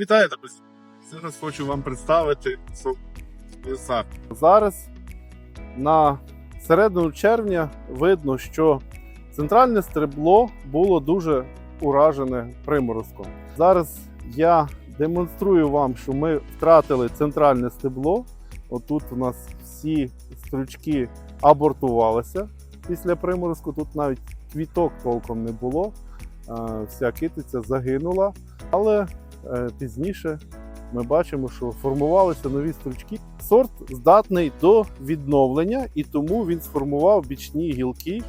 Вітаю, друзі! Зараз хочу вам представити сорт. Зараз на середину червня видно, що центральне стебло було дуже уражене приморозком. Зараз я демонструю вам, що ми втратили центральне стебло. Отут у нас всі стручки абортувалися після приморозку. Тут навіть квіток толком не було. Е, Вся китиця загинула. Але пізніше ми бачимо, що формувалися нові стручки. Сорт здатний до відновлення, і тому він сформував бічні гілки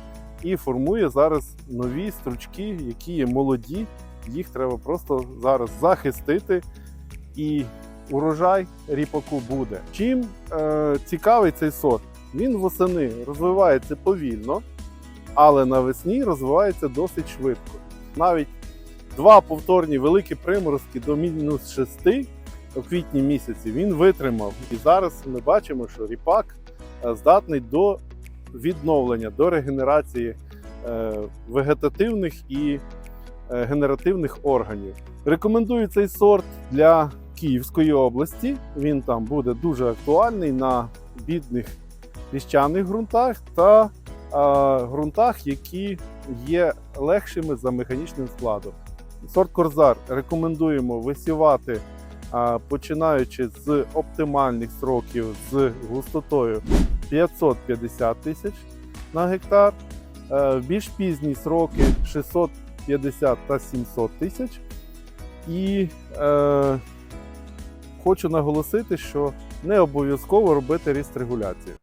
і формує зараз нові стручки, які є молоді. Їх треба просто зараз захистити, і урожай ріпаку буде. Чим е, цікавий цей сорт? Він восени розвивається повільно, але навесні розвивається досить швидко. Навіть два повторні великі приморозки до мінус 6 у квітні місяці він витримав. І зараз ми бачимо, що ріпак е, здатний до відновлення, до регенерації е, вегетативних і е, генеративних органів. Рекомендую цей сорт для Київської області. Він там буде дуже актуальний на бідних піщаних ґрунтах та ґрунтах, які є легшими за механічним складом. Сорт Корзар рекомендуємо висівати починаючи з оптимальних сроків з густотою 550 тисяч на гектар, е, в більш пізні сроки 650 та 700 тисяч. І е, хочу наголосити, що не обов'язково робити ріст регуляцію.